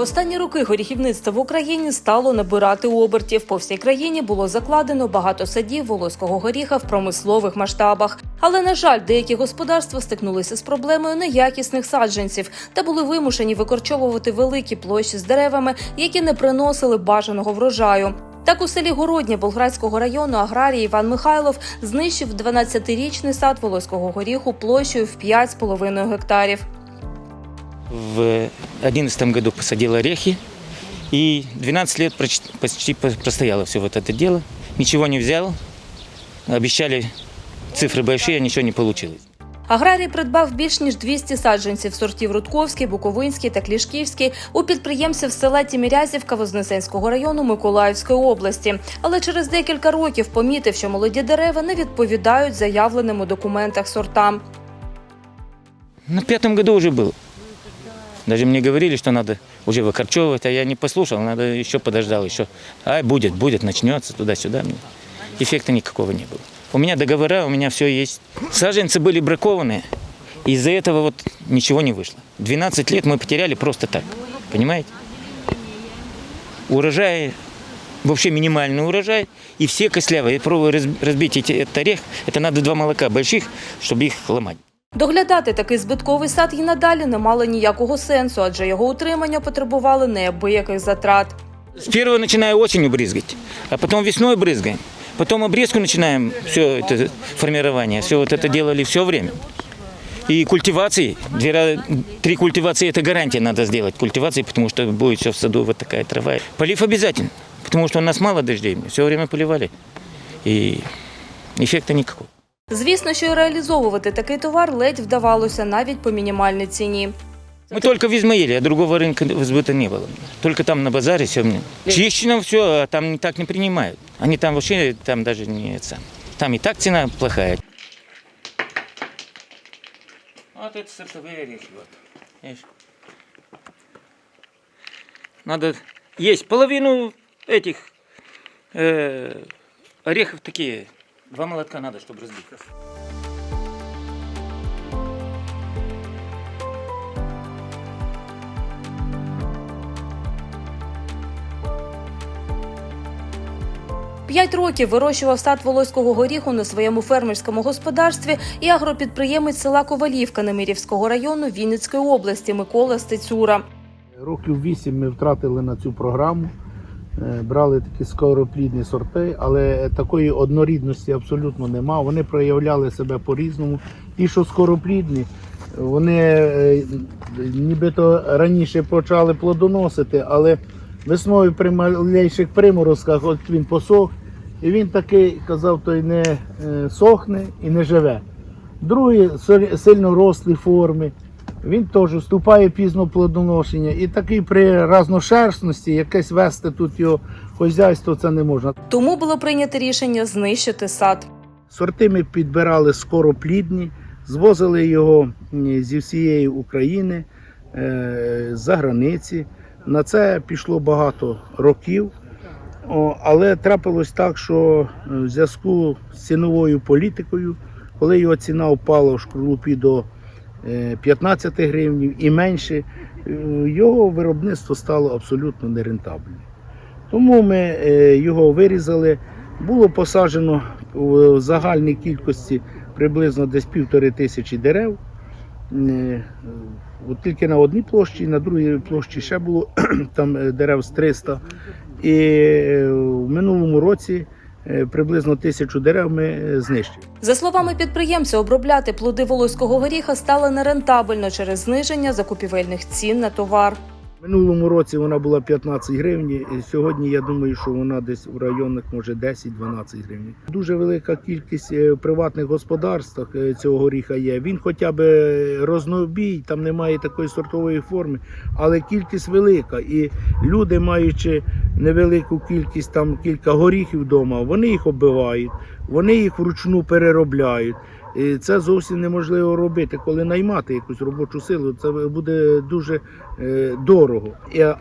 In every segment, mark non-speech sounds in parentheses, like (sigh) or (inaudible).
Останні роки горіхівництво в Україні стало набирати обертів. По всій країні було закладено багато садів волоського горіха в промислових масштабах. Але на жаль, деякі господарства стикнулися з проблемою неякісних саджанців та були вимушені викорчовувати великі площі з деревами, які не приносили бажаного врожаю. Так у селі Городня Болградського району аграрій Іван Михайлов знищив 12-річний сад волоського горіху площею в 5,5 гектарів В 2011 году посадил орехи и 12 лет проч- почти по- простояло все вот это дело. Ничего не взял. Обещали цифры большие, а ничего не получилось. Аграрій придбав більш ніж 200 саджанців сортів Рудковський, Буковинський та Клішківський у підприємців села Тімірязівка Вознесенського району Миколаївської області. Але через декілька років помітив, що молоді дерева не відповідають заявленим у документах сортам. На пятом году уже было. Даже мне говорили, что надо уже выкорчевывать, а я не послушал, надо еще подождал, еще. Ай, будет, будет, начнется туда-сюда. Эффекта никакого не было. У меня договора, у меня все есть. Саженцы были бракованные, из-за этого вот ничего не вышло. 12 лет мы потеряли просто так, понимаете? Урожай, вообще минимальный урожай, и все костлявые. Я пробую раз- разбить эти, этот орех, это надо два молока больших, чтобы их ломать. Доглядати такий збитковий сад і надалі не мало ніякого сенсу, адже його утримання потребували неабияких затрат. С первого начинаю осенью брызгать, а потом весной брызгаем. Потом обрезку начинаем, все это формирование, все вот это делали все время. И культивации, две, ра- три культивации это гарантия надо сделать культивации, потому что будет все в саду вот такая трава. Полив обязательно, потому что у нас мало дождей, все время поливали. И эффекта никакого. Звісно, що й реалізовувати такий товар ледь вдавалося навіть по мінімальній ціні. Мы только в Измаиле, а другого рынка сбыта не было. Только там на базаре все. Чищено все, а там так не принимают. Они там вообще, там даже не это сам. Там и так цена плохая. Вот это сортовые орехи. Вот. Видишь? Надо есть половину этих э, орехов такие. Два молотка надо, чтобы разбить. П'ять років вирощував сад волоського горіху на своєму фермерському господарстві і агропідприємець села Ковалівка Немирівського району Вінницької області Микола Стецюра. Років вісім ми втратили на цю програму. Е, Брали такі скороплідні сорти, але такої однорідності абсолютно нема. Вони проявляли себе по-різному. Ті, що скороплідні, вони е, нібито раніше почали плодоносити, але весною при малейших приморозках от він посох, і він такий, казав, той не е, сохне і не живе. Соль- сильно рослі форми. Він теж вступає пізно в плодоношення. І такий при разношерстності якесь вести тут його хозяйство це не можна. Тому було прийнято рішення знищити сад. Сорти ми підбирали скороплідні, звозили його зі всієї України, е, з-за границі. На це пішло багато років. Але трапилось так, що е, в зв'язку з ціновою політикою, коли його ціна впала в шкарлупі до 15 гривень і менше, е, його виробництво стало абсолютно нерентабельним. Тому ми е, його вирізали. Було посаджено в загальній кількості приблизно десь півтори тисячі дерев. Е, От тільки на одній площі, на другій площі ще було (clears throat) там е, дерев з 300. І е, в минулому році е, приблизно тисячу дерев ми е, знищили. За словами підприємця, обробляти плоди волоського горіха стало нерентабельно через зниження закупівельних цін на товар. Минулому році вона була 15 гривень, сьогодні я думаю, що вона десь в районах може 10-12 гривень. Дуже велика кількість е, в приватних господарствах е, цього горіха є. Він хоча б е, рознобій, там немає такої сортової форми, але кількість велика. І люди, маючи невелику кількість, там кілька горіхів вдома, вони їх оббивають, вони їх вручну переробляють. І це зовсім неможливо робити. Коли наймати якусь робочу силу, це буде дуже е, дорого.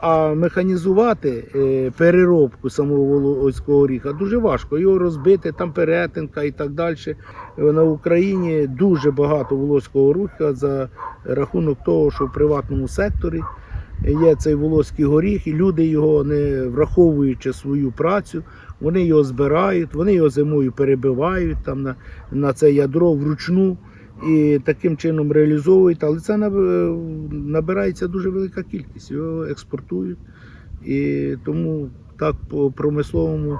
А механізувати е, переробку самого волоського горіха дуже важко. Його розбити, там перетинка і так далі. На Україні дуже багато волоського горіха за рахунок того, що в приватному секторі є цей волоський горіх, і люди його не враховуючи свою працю, вони його збирають, вони його зимою перебивають там на, на це ядро вручну і таким чином реалізовують. Але це набирається дуже велика кількість, його експортують. І тому так по промисловому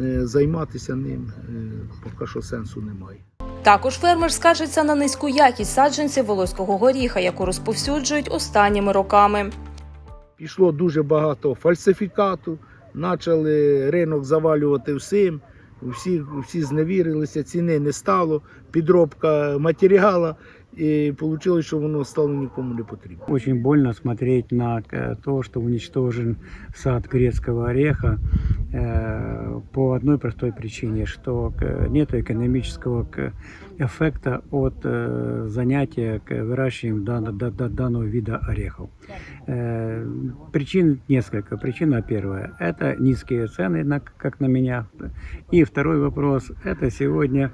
е, займатися ним е, поки що сенсу немає. Також фермер скаржиться на низьку якість саджанців волоського горіха, яку розповсюджують останніми роками. Пішло дуже багато фальсифікату, почали ринок завалювати всім. Всі, всі зневірилися, ціни не стало, підробка матеріалу, і вийшло, що воно стало нікому не потрібно. Очень больно смотреть на э, то, что уничтожен сад грецкого ореха э, по одной простой причине, что нет экономического к- эффекта от э, занятия к выращиванием дан- да- да- данного вида орехов. Э, Причин несколько. Причина первая – это низкие цены, на- как на меня. И второй вопрос – это сегодня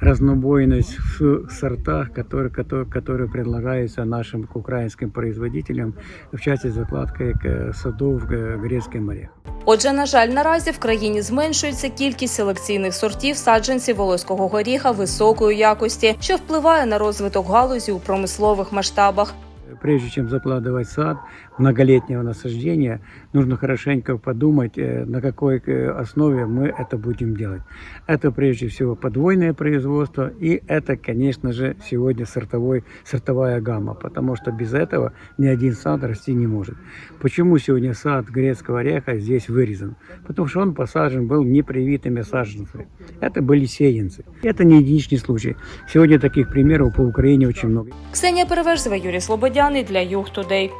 разнобойность в сортах, которые, которые, которые предлагаются нашим украинским производителям в части закладки к- садов к грецким орехам. Отже, на жаль, наразі в країні зменшується кількість селекційних сортів саджанців волоського горіха високої якості, що впливає на розвиток галузі у промислових масштабах. Прежде чем закладывать сад многолетнего насаждения, нужно хорошенько подумать, э, на какой э, основе мы это будем делать. Это прежде всего подвойное производство, и это, конечно же, сегодня сортовой, сортовая гамма, потому что без этого ни один сад расти не может. Почему сегодня сад грецкого ореха здесь вырезан? Потому что он посажен был непривитыми саженцами. Это были сеянцы. Это не единичный случай. Сегодня таких примеров по Украине очень много. Ксенія Переверзева, Юрій Слободяний для Юг Тудей.